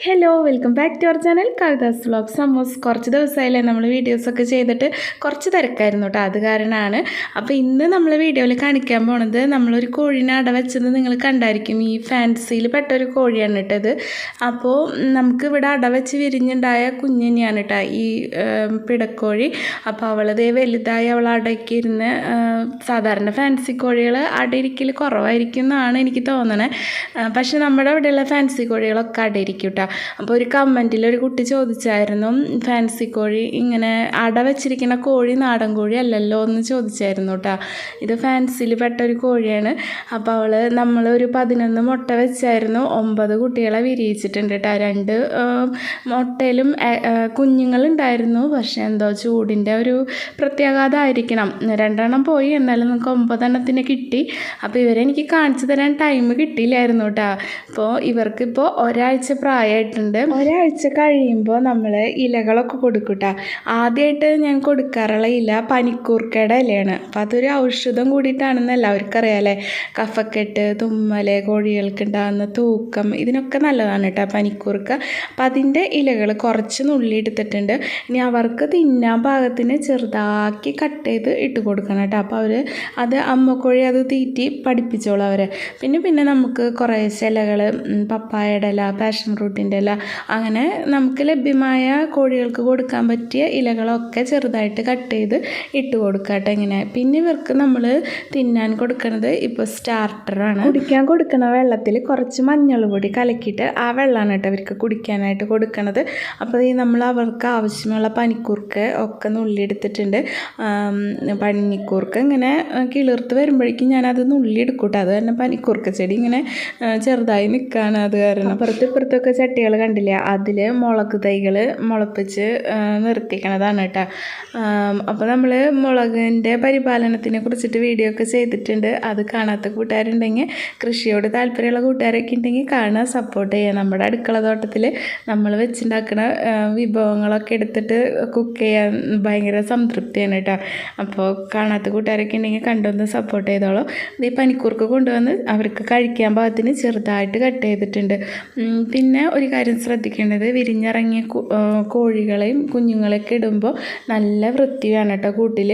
Hello welcome back to our channel Kavitha's vlog സമോസ് കുറച്ച് ദിവസമായില്ലേ നമ്മൾ വീഡിയോസൊക്കെ ചെയ്തിട്ട് കുറച്ച് തിരക്കായിരുന്നു കേട്ടോ അത് കാരണമാണ് അപ്പോൾ ഇന്ന് നമ്മൾ വീഡിയോയിൽ കാണിക്കാൻ പോണത് നമ്മളൊരു കോഴീനെ അട വെച്ചത് നിങ്ങൾ കണ്ടായിരിക്കും. ഈ ഫാൻസിയിൽ പെട്ട ഒരു കോഴിയാണ് ഇട്ടത് അപ്പോൾ നമുക്ക് ഇവിടെ അട വെച്ച് വിരിഞ്ഞുണ്ടായ കുഞ്ഞിനെയാണ് കേട്ടോ ഈ പിടക്കോഴി. അപ്പോൾ അവളത് വലുതായി അവൾ അടയ്ക്കിരുന്ന് സാധാരണ ഫാൻസി കോഴികൾ അടയിരിക്കൽ കുറവായിരിക്കും എന്നാണ് എനിക്ക് തോന്നണേ. പക്ഷേ നമ്മുടെ അവിടെയുള്ള ഫാൻസി കോഴികളൊക്കെ അടയിരിക്കും കേട്ടോ അപ്പോൾ ഒരു കമന്റിൽ ഒരു കുട്ടി ചോദിച്ചായിരുന്നു ഫാൻസി കോഴി ഇങ്ങനെ അട വെച്ചിരിക്കുന്ന കോഴി നാടൻ കോഴി അല്ലല്ലോ? എന്ന് ചോദിച്ചായിരുന്നു കേട്ടോ ഇത് ഫാൻസിയിൽ പെട്ട ഒരു കോഴിയാണ്. അപ്പോൾ അവൾ നമ്മൾ ഒരു പതിനൊന്ന് മുട്ട വെച്ചായിരുന്നു ഒമ്പത് കുട്ടികളെ വിരിയിച്ചിട്ടുണ്ട് കേട്ടോ രണ്ട് മുട്ടയിലും കുഞ്ഞുങ്ങളുണ്ടായിരുന്നു. പക്ഷേ എന്തോ ചൂടിന്റെ ഒരു പ്രത്യാഘാതമായിരിക്കണം. രണ്ടെണ്ണം പോയി എന്നാലും നമുക്ക് ഒമ്പതെണ്ണത്തിന് കിട്ടി. അപ്പോൾ ഇവരെ എനിക്ക് കാണിച്ചു തരാൻ ടൈം കിട്ടിയില്ലായിരുന്നു കേട്ടോ അപ്പോൾ ഇവർക്കിപ്പോൾ ഒരാഴ്ച പ്രായമായിട്ടുണ്ട് ഒരാഴ്ച കഴിയുമ്പോൾ നമ്മൾ ഇലകളൊക്കെ കൊടുക്കും കേട്ടോ ആദ്യമായിട്ട് ഞാൻ കൊടുക്കാറുള്ള ഇല പനിക്കൂർക്കയുടെ ഇലയാണ്. അപ്പോൾ അതൊരു ഔഷധം കൂടിയിട്ടാണെന്ന് എല്ലാവർക്കും അറിയാമല്ലേ കഫക്കെട്ട് തുമ്മൽ കോഴികൾക്ക് ഉണ്ടാകുന്ന തൂക്കം ഇതിനൊക്കെ നല്ലതാണ് കേട്ടോ പനിക്കൂർക്ക. അപ്പം അതിന്റെ ഇലകൾ കുറച്ച് നുള്ളി എടുത്തിട്ടുണ്ട്. ഇനി അവർക്ക് തിന്നാൻ പാകത്തിന് ചെറുതാക്കി കട്ട് ചെയ്ത് ഇട്ട് കൊടുക്കണം കേട്ടോ അപ്പോൾ അവർ അത് അമ്മക്കോഴി അത് തീറ്റി പഠിപ്പിച്ചോളും അവരെ. പിന്നെ പിന്നെ നമുക്ക് കുറേ ഇലകൾ പപ്പായയുടെ ഇല പാഷൻ ഫ്രൂട്ടിന്റെ ഇല അങ്ങനെ നമുക്ക് ലഭ്യമായ കോഴികൾക്ക് കൊടുക്കാൻ പറ്റിയ ഇലകളൊക്കെ ചെറുതായിട്ട് കട്ട് ചെയ്ത് ഇട്ട് കൊടുക്കാട്ടെ ഇങ്ങനെ. പിന്നെ ഇവർക്ക് നമ്മൾ തിന്നാൻ കൊടുക്കുന്നത് ഇപ്പോൾ സ്റ്റാർട്ടറാണ് കുടിക്കാൻ കൊടുക്കുന്ന വെള്ളത്തിൽ കുറച്ച് മഞ്ഞൾ പൊടി കലക്കിയിട്ട് ആ വെള്ളമാണ് കേട്ടോ അവർക്ക് കുടിക്കാനായിട്ട് കൊടുക്കുന്നത് അപ്പോൾ ഈ നമ്മൾ അവർക്ക് ആവശ്യമുള്ള പനിക്കൂർക്ക് ഒക്കെ നുള്ളിയെടുത്തിട്ടുണ്ട് പനിക്കൂർക്ക് പനിക്കൂർക്ക ആ, കിളിർത്ത് വരുമ്പോഴേക്കും ഞാനത് നുള്ളിയെടുക്കും കേട്ടോ അത് തന്നെ പനിക്കൂർക്ക ചെടി ഇങ്ങനെ ചെറുതായി നിൽക്കുകയാണ് അത് കാരണം. അപ്പുറത്ത് ഇപ്പുറത്തൊക്കെ ചട്ടികൾ കണ്ടില്ല അതിൽ മുളക് തൈകൾ മുളപ്പിച്ച് നിർത്തിക്കണതാണ് കേട്ടോ. അപ്പോൾ നമ്മൾ മുളകിന്റെ പരിപാലനത്തിനെ കുറിച്ചിട്ട് വീഡിയോ ഒക്കെ ചെയ്തിട്ടുണ്ട്. അത് കാണാത്ത കൂട്ടുകാരുണ്ടെങ്കിൽ കൃഷിയോട് താല്പര്യമുള്ള കൂട്ടുകാരൊക്കെ ഉണ്ടെങ്കിൽ കാണുക സപ്പോർട്ട് ചെയ്യുക. നമ്മുടെ അടുക്കള തോട്ടത്തിൽ നമ്മൾ വെച്ചുണ്ടാക്കുന്ന വിഭവങ്ങളൊക്കെ എടുത്തിട്ട് കുക്ക് ചെയ്യാൻ ഭയങ്കര സംതൃപ്തിയാണ് കേട്ടോ. അപ്പോൾ കാണാത്ത കൂട്ടുകാരൊക്കെ ഉണ്ടെങ്കിൽ കണ്ടൊന്ന് സപ്പോർട്ട് ചെയ്തോളൂ. ഇത് പനിക്കൂർക്ക് കൊണ്ടുവന്ന് അവർക്ക് കഴിക്കാൻ പാകത്തിന് ചെറുതായിട്ട് കട്ട് ചെയ്തിട്ടുണ്ട്. പിന്നെ ഒരു കാര്യം ശ്രദ്ധിക്കേണ്ടത് വിരിഞ്ഞിറങ്ങിയ കോഴികളെയും കുഞ്ഞുങ്ങളെയൊക്കെ ഇടുമ്പോൾ നല്ല വൃത്തി വേണം കേട്ടോ കൂട്ടിൽ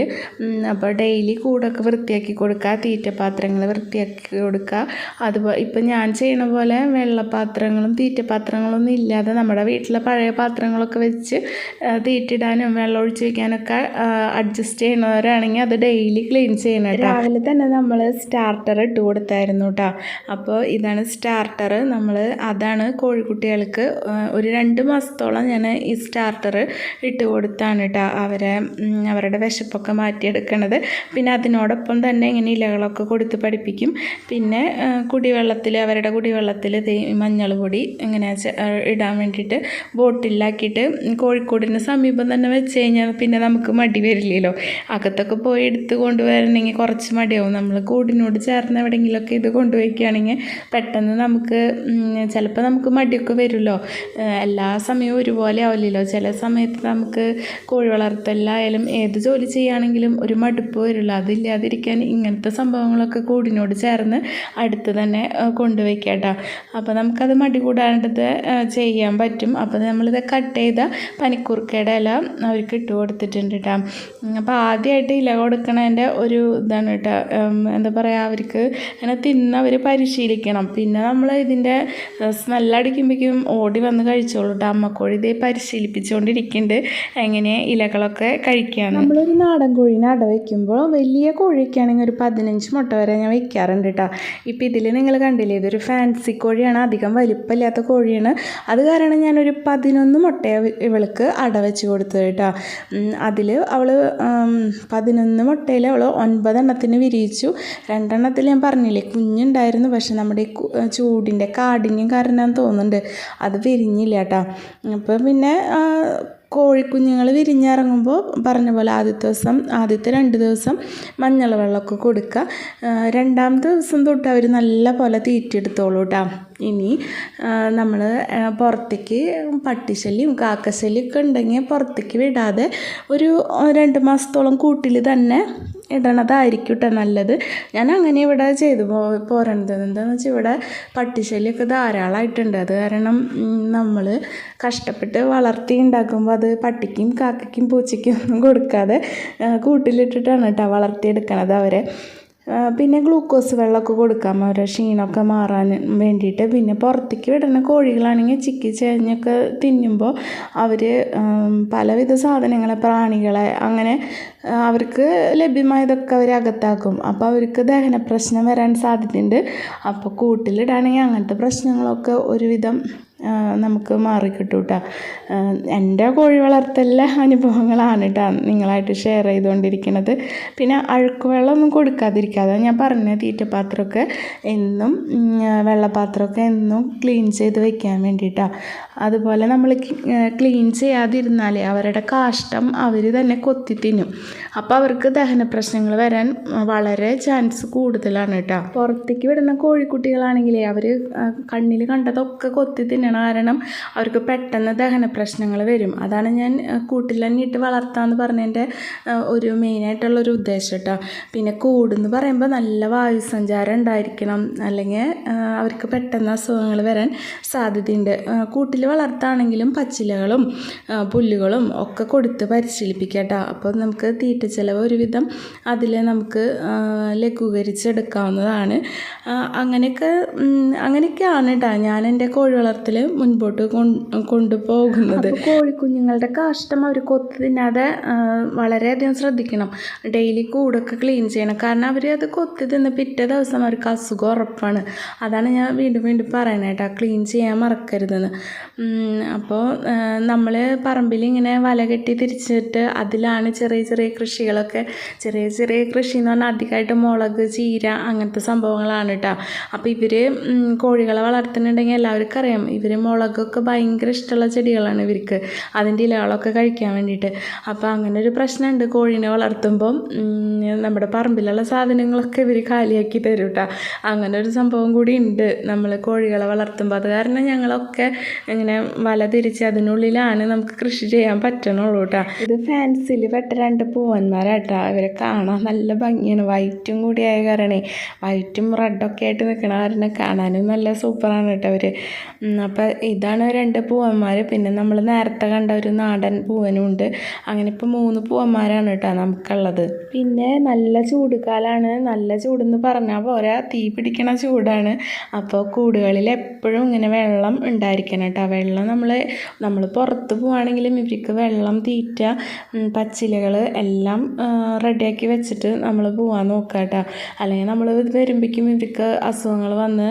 അപ്പോൾ ഡെയിലി കൂടൊക്കെ വൃത്തിയാക്കി കൊടുക്കുക തീറ്റപാത്രങ്ങൾ വൃത്തിയാക്കി കൊടുക്കുക. അതുപോലെ ഇപ്പം ഞാൻ ചെയ്യണ പോലെ വെള്ളപാത്രങ്ങളും തീറ്റപാത്രങ്ങളൊന്നും ഇല്ലാതെ നമ്മുടെ വീട്ടിലെ പഴയ പാത്രങ്ങളൊക്കെ വെച്ച് തീറ്റിടാനും വെള്ളം ഒഴിച്ച് വയ്ക്കാനൊക്കെ അഡ്ജസ്റ്റ് ചെയ്യുന്നവരാണെങ്കിൽ അത് ഡെയിലി ക്ലീൻ ചെയ്യണം രാവിലെ തന്നെ നമ്മൾ സ്റ്റാർട്ടർ ഇട്ട് കൊടുത്തായിരുന്നു കേട്ടോ അപ്പോൾ ഇതാണ് സ്റ്റാർട്ടർ നമ്മൾ അതാണ് കോഴിക്കുട്ടികൾക്ക് ഒരു രണ്ട് മാസത്തോളം ഞാൻ ഈ സ്റ്റാർട്ടർ ഇട്ട് കൊടുത്താണ് കേട്ടോ അവരെ അവരുടെ വിശപ്പൊക്കെ മാറ്റിയെടുക്കണത്. പിന്നെ അതിനോടൊപ്പം തന്നെ ഇങ്ങനെ ഇലകളൊക്കെ കൊടുത്ത് പഠിപ്പിക്കും. പിന്നെ കുടിവെള്ളത്തിൽ അവരുടെ കുടിവെള്ളത്തിൽ മഞ്ഞൾ പൊടി ഇങ്ങനെ ഇടാൻ വേണ്ടിയിട്ട് ബോട്ടിലാക്കിയിട്ട് കോഴിക്കോടിന് സമീപം തന്നെ വെച്ച് കഴിഞ്ഞാൽ പിന്നെ നമുക്ക് മടി വരില്ലല്ലോ. അകത്തൊക്കെ പോയി എടുത്ത് കൊണ്ടുവരണമെങ്കിൽ കുറച്ച് മടിയാവും. നമ്മൾ കൂടിനോട് ചേർന്ന് എവിടെയെങ്കിലുമൊക്കെ ഇത് കൊണ്ടുപോയിക്കുകയാണെങ്കിൽ പെട്ടെന്ന് നമുക്ക് ചിലപ്പോൾ നമുക്ക് മടിയൊക്കെ വരുമല്ലോ. എല്ലാ സമയവും ഒരുപോലെ ആവില്ലല്ലോ. ചില സമയത്ത് നമുക്ക് കോഴി വളർത്തലായാലും ഏത് ജോലി ചെയ്യുകയാണെങ്കിലും ഒരു മടുപ്പ് വരില്ല അതില്ലാതിരിക്കാൻ ഇങ്ങനത്തെ സംഭവങ്ങളൊക്കെ കൂടിനോട് ചേർന്ന് അടുത്ത് തന്നെ ഏഹ് കൊണ്ടുവയ്ക്കുക കേട്ടോ. അപ്പോൾ നമുക്കത് മടി കൂടാണ്ടത് ചെയ്യാൻ പറ്റും. അപ്പോൾ നമ്മളിത് കട്ട് ചെയ്ത പനിക്കൂർക്കയുടെ ഇല അവർക്ക് ഇട്ട് കൊടുത്തിട്ടുണ്ട് കേട്ടോ. അപ്പോൾ ആദ്യമായിട്ട് ഇല കൊടുക്കണതിന്റെ ഒരു ഇതാണ് കേട്ടോ. എന്താ പറയുക അവർക്ക് അങ്ങനെ തിന്ന് അവർ പരിശീലിക്കണം. പിന്നെ നമ്മൾ ഇതിന്റെ സ്മെല്ലടിക്കുമ്പോഴേക്കും ഓടി വന്ന് കഴിച്ചോളൂ കേട്ടോ. അമ്മക്കോഴി ഇതേ പരിശീലിപ്പിച്ചുകൊണ്ടിരിക്കുന്നുണ്ട് എങ്ങനെ ഇലകളൊക്കെ കഴിക്കുകയാണ് നമ്മളൊരു നാടൻ കോഴീനെ അട വയ്ക്കുമ്പോൾ വലിയ കോഴിയൊക്കെയാണെങ്കിൽ ഒരു പതിനഞ്ച് മുട്ട വരെ ഞാൻ വയ്ക്കാറുണ്ട് കേട്ടോ. ഇപ്പോൾ ഇതിൽ നിങ്ങൾ കണ്ടില്ലേ ഇതൊരു ഫാൻസി കോഴിയാണ് അധികം വലിപ്പമില്ലാത്ത കോഴിയാണ്. അത് കാരണം ഞാനൊരു പതിനൊന്ന് മുട്ടയെ ഇവൾക്ക് അട വെച്ച് കൊടുത്തത് കേട്ടോ. അതിൽ അവൾ പതിനൊന്ന് മുട്ടയിൽ അവൾ ഒൻപതെണ്ണത്തിന് വിരിയിച്ചു. രണ്ടെണ്ണത്തിൽ ഞാൻ പറഞ്ഞില്ലേ കുഞ്ഞുണ്ടായിരുന്നു പക്ഷെ നമ്മുടെ ചൂടിന്റെ കാഠിന്യം കാരണം തോന്നുന്നുണ്ട്. അത് വിരിഞ്ഞില്ല കേട്ടോ. അപ്പോൾ പിന്നെ കോഴിക്കുഞ്ഞുങ്ങൾ വിരിഞ്ഞിറങ്ങുമ്പോൾ പറഞ്ഞ പോലെ ആദ്യത്തെ ദിവസം ആദ്യത്തെ രണ്ട് ദിവസം മഞ്ഞൾ വെള്ളമൊക്കെ കൊടുക്കുക. രണ്ടാമത്തെ ദിവസം തൊട്ട് അവർ നല്ല പോലെ തീറ്റെടുത്തോളൂ കേട്ടോ. ഇനി നമ്മൾ പുറത്തേക്ക് പട്ടിശല്യം കാക്കശല്യം ഒക്കെ ഉണ്ടെങ്കിൽ പുറത്തേക്ക് വിടാതെ ഒരു രണ്ട് മാസത്തോളം കൂട്ടിൽ തന്നെ ഇടണതായിരിക്കും കേട്ടോ നല്ലത്. ഞാൻ അങ്ങനെ ഇവിടെ ചെയ്തു പോ പോരണത്. എന്താണെന്ന് വെച്ചാൽ ഇവിടെ പട്ടിശല്യമൊക്കെ ധാരാളമായിട്ടുണ്ട് അത് കാരണം നമ്മൾ കഷ്ടപ്പെട്ട് വളർത്തി ഉണ്ടാക്കുമ്പോൾ അത് പട്ടിക്കും കാക്കയ്ക്കും പൂച്ചയ്ക്കും ഒന്നും കൊടുക്കാതെ കൂട്ടിലിട്ടിട്ടാണ് കേട്ടോ വളർത്തിയെടുക്കണത് അവരെ. പിന്നെ ഗ്ലൂക്കോസ് വെള്ളമൊക്കെ കൊടുക്കാം അവരെ ക്ഷീണമൊക്കെ മാറാൻ വേണ്ടിയിട്ട് പിന്നെ പുറത്തേക്ക് വിടുന്ന കോഴികളാണെങ്കിൽ ചിക്കി ചേഞ്ഞൊക്കെ തിന്നുമ്പോൾ അവർ പലവിധ സാധനങ്ങളെ പ്രാണികളെ അങ്ങനെ അവർക്ക് ലഭ്യമായതൊക്കെ അവർ അകത്താക്കും. അപ്പോൾ അവർക്ക് ദഹന പ്രശ്നം വരാൻ സാധ്യതയുണ്ട്. അപ്പോൾ കൂട്ടിലിടാണെങ്കിൽ അങ്ങനത്തെ പ്രശ്നങ്ങളൊക്കെ ഒരുവിധം നമുക്ക് മാറിക്കിട്ടും കേട്ടോ എന്റെ കോഴി വളർത്തലിലെ അനുഭവങ്ങളാണ് കേട്ടോ നിങ്ങളായിട്ട് ഷെയർ ചെയ്തുകൊണ്ടിരിക്കുന്നത് പിന്നെ അഴുക്ക് വെള്ളമൊന്നും കൊടുക്കാതിരിക്കാതെ ഞാൻ പറഞ്ഞ തീറ്റപാത്രമൊക്കെ എന്നും വെള്ളപാത്രമൊക്കെ എന്നും ക്ലീൻ ചെയ്ത് വെക്കാൻ വേണ്ടിയിട്ടാണ് അതുപോലെ നമ്മൾ ക്ലീൻ ചെയ്യാതിരുന്നാൽ അവരുടെ കാഷ്ടം അവർ തന്നെ കൊത്തി തിന്നും. അപ്പോൾ അവർക്ക് ദഹന പ്രശ്നങ്ങൾ വരാൻ വളരെ ചാൻസ് കൂടുതലാണ് കേട്ടോ പുറത്തേക്ക് വിടുന്ന കോഴിക്കുട്ടികളാണെങ്കിലേ അവർ കണ്ണിൽ കണ്ടതൊക്കെ കൊത്തി തിന്നണ. കാരണം അവർക്ക് പെട്ടെന്ന് ദഹന പ്രശ്നങ്ങൾ വരും. അതാണ് ഞാൻ കൂട്ടിൽ തന്നെ ഇട്ട് വളർത്താമെന്ന് പറഞ്ഞതിന്റെ ഒരു മെയിനായിട്ടുള്ളൊരു ഉദ്ദേശം കേട്ടോ. പിന്നെ കൂടെന്ന് പറയുമ്പോൾ നല്ല വായു സഞ്ചാരം ഉണ്ടായിരിക്കണം. അല്ലെങ്കിൽ അവർക്ക് പെട്ടെന്ന് അസുഖങ്ങൾ വരാൻ സാധ്യതയുണ്ട്. കൂട്ടിൽ വളർത്താണെങ്കിലും പച്ചിലകളും പുല്ലുകളും ഒക്കെ കൊടുത്ത് പരിശീലിപ്പിക്കുക കേട്ടോ. അപ്പോൾ നമുക്ക് തീറ്റ ചിലവ് ഒരുവിധം അതിൽ നമുക്ക് ലഘൂകരിച്ചെടുക്കാവുന്നതാണ്. അങ്ങനെയൊക്കെ അങ്ങനെയൊക്കെയാണ് കേട്ടോ. ഞാൻ എന്റെ കോഴി വളർത്തൽ മുൻപോട്ട് കൊണ്ട് കൊണ്ടുപോകുന്നത്. കോഴിക്കുഞ്ഞുങ്ങളുടെ കാഷ്ടം അവർ കൊത്ത് തിന്നാതെ വളരെയധികം ശ്രദ്ധിക്കണം. ഡെയിലി കൂടൊക്കെ ക്ലീൻ ചെയ്യണം. കാരണം അവർ അത് കൊത്തി തിന്ന് പിറ്റേ ദിവസം അവർക്ക് അസുഖം ഉറപ്പാണ്. അതാണ് ഞാൻ വീണ്ടും വീണ്ടും പറയണത് കേട്ടോ. ക്ലീൻ ചെയ്യാൻ മറക്കരുതെന്ന്. അപ്പോൾ നമ്മൾ പറമ്പിൽ ഇങ്ങനെ വല കെട്ടി തിരിച്ചിട്ട് അതിലാണ് ചെറിയ ചെറിയ കൃഷികളൊക്കെ ചെറിയ ചെറിയ കൃഷി എന്ന് പറഞ്ഞാൽ അധികമായിട്ട് മുളക് ചീര അങ്ങനത്തെ സംഭവങ്ങളാണ് കേട്ടോ. അപ്പോൾ ഇവർ കോഴികളെ വളർത്തുന്നുണ്ടെങ്കിൽ എല്ലാവർക്കും അറിയാം. ഇവർ മുളകൊക്കെ ഭയങ്കര ഇഷ്ടമുള്ള ചെടികളാണ് ഇവർക്ക്. അതിന്റെ ഇലകളൊക്കെ കഴിക്കാൻ വേണ്ടിയിട്ട്. അപ്പോൾ അങ്ങനെ ഒരു പ്രശ്നമുണ്ട് കോഴീനെ വളർത്തുമ്പം. നമ്മുടെ പറമ്പിലുള്ള സാധനങ്ങളൊക്കെ ഇവർ കാലിയാക്കി തരും കേട്ടോ അങ്ങനെ ഒരു സംഭവം കൂടി ഉണ്ട്. നമ്മൾ കോഴികളെ വളർത്തുമ്പോൾ അത് കാരണം ഞങ്ങളൊക്കെ ഇങ്ങനെ വല തിരിച്ച് അതിനുള്ളിലാണ് നമുക്ക് കൃഷി ചെയ്യാൻ പറ്റണുള്ളൂ കേട്ടോ ഇത് ഫാൻസിൽ പെട്ട രണ്ട് പൂവന്മാരാട്ടോ ഇവരെ കാണാൻ നല്ല ഭംഗിയാണ്. വൈറ്റും കൂടി കാരണേ വൈറ്റും റെഡൊക്കെ ആയിട്ട് നിൽക്കണ കാരണം കാണാനും നല്ല സൂപ്പറാണ് കേട്ടോ അവർ അപ്പോൾ ഇതാണ് രണ്ട് പൂവന്മാർ പിന്നെ നമ്മൾ നേരത്തെ കണ്ട ഒരു നാടൻ പൂവനും ഉണ്ട് അങ്ങനെ ഇപ്പോൾ മൂന്ന് പൂവന്മാരാണ് കേട്ടോ നമുക്കുള്ളത്. പിന്നെ നല്ല ചൂടുകാലാണ് നല്ല ചൂടെന്ന് പറഞ്ഞാൽ പോരാ തീ പിടിക്കണ ചൂടാണ്. അപ്പോൾ കൂടുകളിൽ എപ്പോഴും ഇങ്ങനെ വെള്ളം ഉണ്ടായിരിക്കണം കേട്ടോ. വെള്ളം നമ്മൾ നമ്മൾ പുറത്ത് പോവുകയാണെങ്കിലും ഇവർക്ക് വെള്ളം തീറ്റ പച്ചിലകൾ എല്ലാം റെഡിയാക്കി വെച്ചിട്ട് നമ്മൾ പോവാൻ നോക്കുക കേട്ടോ. അല്ലെങ്കിൽ നമ്മൾ വരുമ്പോഴേക്കും ഇവർക്ക് അസുഖങ്ങൾ വന്ന്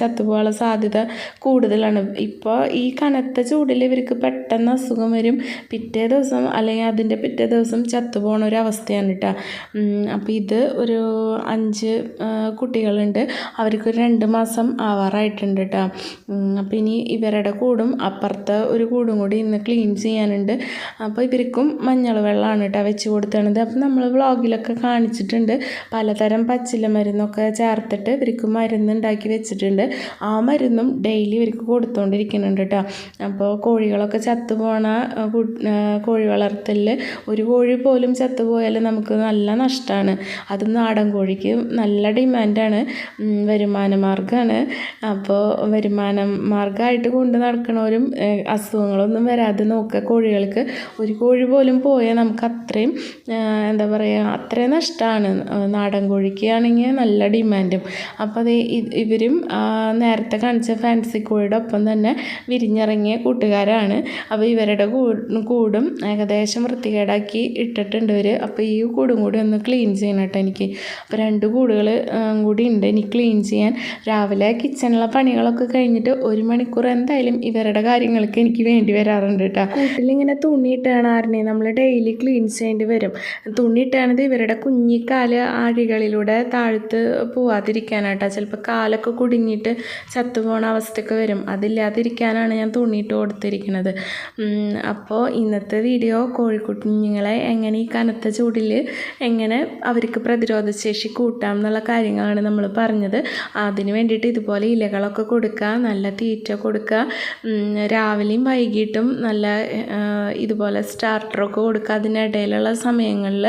ചത്തുപോകാനുള്ള സാധ്യത കൂടുതലാണ്. ഇപ്പോൾ ഈ കനത്ത ചൂടിൽ ഇവർക്ക് പെട്ടെന്ന് അസുഖം വരും. പിറ്റേ ദിവസം അല്ലെങ്കിൽ അതിന്റെ പിറ്റേ ദിവസം ചത്തുപോകണ ഒരു അവസ്ഥയാണ് കേട്ടോ അപ്പോൾ ഇത് ഒരു അഞ്ച് കുട്ടികളുണ്ട്. അവർക്ക് ഒരു രണ്ട് മാസം ആവാറായിട്ടുണ്ട് കേട്ടോ അപ്പോൾ ഇനി ഇവരുടെ കൂടും അപ്പുറത്തെ ഒരു കൂടും കൂടി ഇന്ന് ക്ലീൻ ചെയ്യാനുണ്ട്. അപ്പോൾ ഇവർക്കും മഞ്ഞൾ വെള്ളമാണ് കേട്ടോ വെച്ച് കൊടുത്തണത്. അപ്പോൾ നമ്മൾ വ്ളോഗിലൊക്കെ കാണിച്ചിട്ടുണ്ട്. പലതരം പച്ചില മരുന്നൊക്കെ ചേർത്തിട്ട് ഇവർക്ക് മരുന്ന് ഉണ്ടാക്കി വെച്ചിട്ടുണ്ട്. ആ മരുന്നും ഡെയിലി ഇവർക്ക് കൊടുത്തുകൊണ്ടിരിക്കുന്നുണ്ട് കേട്ടോ അപ്പോൾ കോഴികളൊക്കെ ചത്തുപോണ കോഴി വളർത്തലിൽ ഒരു കോഴി പോലും ചത്തുപോയാൽ നമുക്ക് നല്ല നഷ്ടമാണ് അത് നാടൻ കോഴിക്ക് നല്ല ഡിമാൻഡാണ്. വരുമാന മാർഗമാണ് അപ്പോൾ വരുമാന മാർഗമായിട്ട് കൊണ്ട് നടക്കണവരും അസുഖങ്ങളൊന്നും വരാതെ നോക്കുക കോഴികൾക്ക്. ഒരു കോഴി പോലും പോയാൽ നമുക്ക് അത്രയും എന്താ പറയുക അത്രയും നഷ്ടമാണ് നാടൻ കോഴിക്ക് ആണെങ്കിൽ നല്ല ഡിമാൻഡും. അപ്പോൾ അത് ഇവരും നേരത്തെ കാണിച്ച ഫാൻസി കോഴിയുടെ ഒപ്പം തന്നെ വിരിഞ്ഞിറങ്ങിയ കൂട്ടുകാരാണ്. അപ്പോൾ ഇവരുടെ കൂടും ഏകദേശം വൃത്തികേടാക്കി ഇട്ടിട്ടുണ്ട് ഇവർ അപ്പോൾ ഈ കൂടും കൂടി ഒന്ന് ക്ലീൻ ചെയ്യണം കേട്ടോ എനിക്ക്. അപ്പോൾ രണ്ട് കൂടുകൾ കൂടി ഉണ്ട് എനിക്ക് ക്ലീൻ ചെയ്യാൻ. രാവിലെ കിച്ചണിലെ പണികളൊക്കെ കഴിഞ്ഞിട്ട് ഒരു മണിക്കൂർ എന്തായാലും ഇവരുടെ കാര്യങ്ങൾക്ക് എനിക്ക് വേണ്ടി വരാറുണ്ട് കേട്ടോ. കൂട്ടിലിങ്ങനെ തുണിയിട്ടാണ് ആരിനെ നമ്മൾ ഡെയിലി ക്ലീൻ ചെയ്യേണ്ടി വരും. തുണിയിട്ടാണത് ഇവരുടെ കുഞ്ഞിക്കാൽ ആഴികളിലൂടെ താഴ്ത്ത് പോവാതിരിക്കാനാട്ടോ ചിലപ്പോൾ കാലൊക്കെ കുടുങ്ങിയിട്ട് ചത്തുപോണ അവസ്ഥയൊക്കെ വരും. അതില്ലാതിരിക്കാനാണ് ഞാൻ തുണിയിട്ട് കൊടുത്തിരിക്കുന്നത്. അപ്പോൾ ഇന്നത്തെ വീഡിയോ കോഴിക്കുഞ്ഞുങ്ങളെ എങ്ങനെ ഈ കനത്ത ചൂടിൽ എങ്ങനെ അവർക്ക് പ്രതിരോധശേഷി കൂട്ടാം എന്നുള്ള കാര്യങ്ങളാണ് നമ്മൾ പറഞ്ഞത്. അതിന് വേണ്ടിയിട്ട് ഇതുപോലെ ഇലകളൊക്കെ കൊടുക്കുക നല്ല തീറ്റ കൊടുക്കുക രാവിലെയും വൈകിട്ടും നല്ല ഇതുപോലെ സ്റ്റാർട്ടറൊക്കെ കൊടുക്കുക. അതിനിടയിലുള്ള സമയങ്ങളിൽ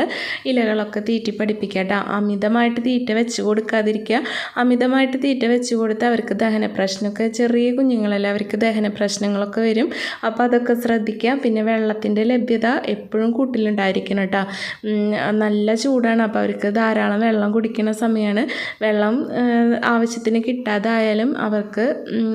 ഇലകളൊക്കെ തീറ്റി പഠിപ്പിക്കുക കേട്ടോ. അമിതമായിട്ട് തീറ്റ വെച്ച് കൊടുക്കാതിരിക്കുക. അമിതമായിട്ട് തീറ്റ വെച്ച് കൊടുത്ത് അവർക്ക് ദഹന പ്രശ്നമൊക്കെ ചെറിയ കുഞ്ഞുങ്ങളല്ലേ അവർക്ക് ദഹന പ്രശ്നങ്ങളൊക്കെ വരും. അപ്പോൾ അതൊക്കെ ശ്രദ്ധിക്കുക. പിന്നെ വെള്ളത്തിന്റെ ലഭ്യത എപ്പോഴും കൂട്ടിലുണ്ടായിരിക്കണം കേട്ടോ. നല്ല ചൂടാണ്. അപ്പോൾ അവർക്ക് ധാരാളം വെള്ളം കുടിക്കുന്ന സമയമാണ്. വെള്ളം ആവശ്യത്തിന് കിട്ടാതായാലും അവർക്ക്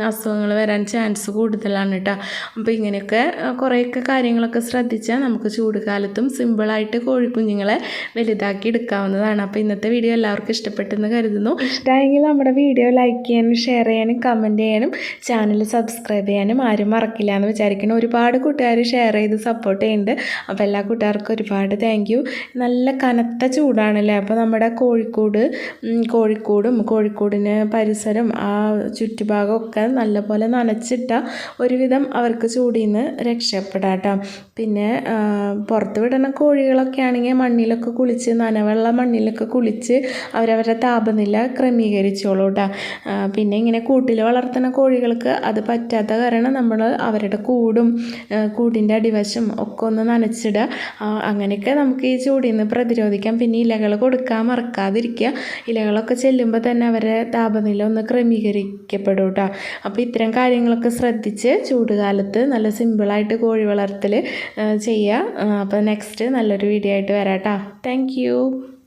അസുഖങ്ങൾ വരാൻ ചാൻസ് കൂടുതലാണ് കേട്ടോ. അപ്പോൾ ഇങ്ങനെയൊക്കെ കുറേയൊക്കെ കാര്യങ്ങളൊക്കെ ശ്രദ്ധിച്ചാൽ നമുക്ക് ചൂട് കാലത്തും സിമ്പിളായിട്ട് കോഴിക്കുഞ്ഞുങ്ങളെ വലുതാക്കി എടുക്കാവുന്നതാണ്. അപ്പോൾ ഇന്നത്തെ വീഡിയോ എല്ലാവർക്കും ഇഷ്ടപ്പെട്ടെന്ന് കരുതുന്നു. ഇഷ്ടമായെങ്കിൽ നമ്മുടെ വീഡിയോ ലൈക്ക് ചെയ്യാനും ഷെയർ ചെയ്യാനും കമന്റ് ചെയ്യാനും ചാനൽ സബ്സ്ക്രൈബ് ചെയ്യാനും ആരും മറക്കില്ല എന്ന് വിചാരിക്കണം ഒരുപാട് കൂട്ടുകാർ ഷെയർ ചെയ്ത് സപ്പോർട്ട് ചെയ്യുന്നുണ്ട്. അപ്പോൾ എല്ലാ കൂട്ടുകാർക്കും ഒരുപാട് താങ്ക് നല്ല കനത്ത ചൂടാണല്ലേ? അപ്പോൾ നമ്മുടെ കോഴിക്കോട് കോഴിക്കോടും കോഴിക്കോടിന് പരിസരം ആ ചുറ്റുഭാഗമൊക്കെ നല്ലപോലെ നനച്ചിട്ട ഒരുവിധം അവർക്ക് ചൂടിൽ നിന്ന് രക്ഷപ്പെടാട്ടോ. പിന്നെ പുറത്ത് വിടുന്ന കോഴികളൊക്കെ ആണെങ്കിൽ മണ്ണിലൊക്കെ കുളിച്ച് നനവെള്ള മണ്ണിലൊക്കെ കുളിച്ച് അവരവരുടെ താപനില ക്രമീകരിച്ചോളൂ കേട്ടോ പിന്നെ ഇങ്ങനെ കൂട്ടിൽ വളർത്തുന്ന കോഴികൾക്ക് അത് പറ്റാത്ത കാരണം നമ്മൾ അവരുടെ കൂടും കൂടിന്റെ അടിവശം ഒക്കെ ഒന്ന് നനച്ചിടുക. അങ്ങനെയൊക്കെ നമുക്ക് ഈ ചൂടിൽ നിന്ന് പ്രതിരോധിക്കാം. പിന്നെ ഇലകൾ കൊടുക്കാൻ മറക്കാതിരിക്കുക. ഇലകളൊക്കെ ചെല്ലുമ്പോൾ തന്നെ അവരുടെ താപനില ഒന്ന് ക്രമീകരിക്കപ്പെടും കേട്ടോ. അപ്പോൾ ഇത്തരം കാര്യങ്ങളൊക്കെ ശ്രദ്ധിച്ച് ചൂടുകാലത്ത് നല്ല സിമ്പിളായിട്ട് കോഴി വളർത്തൽ ചെയ്യുക. അപ്പോൾ നെക്സ്റ്റ് നല്ലൊരു വീഡിയോ ആയിട്ട് വരാം കേട്ടോ. താങ്ക്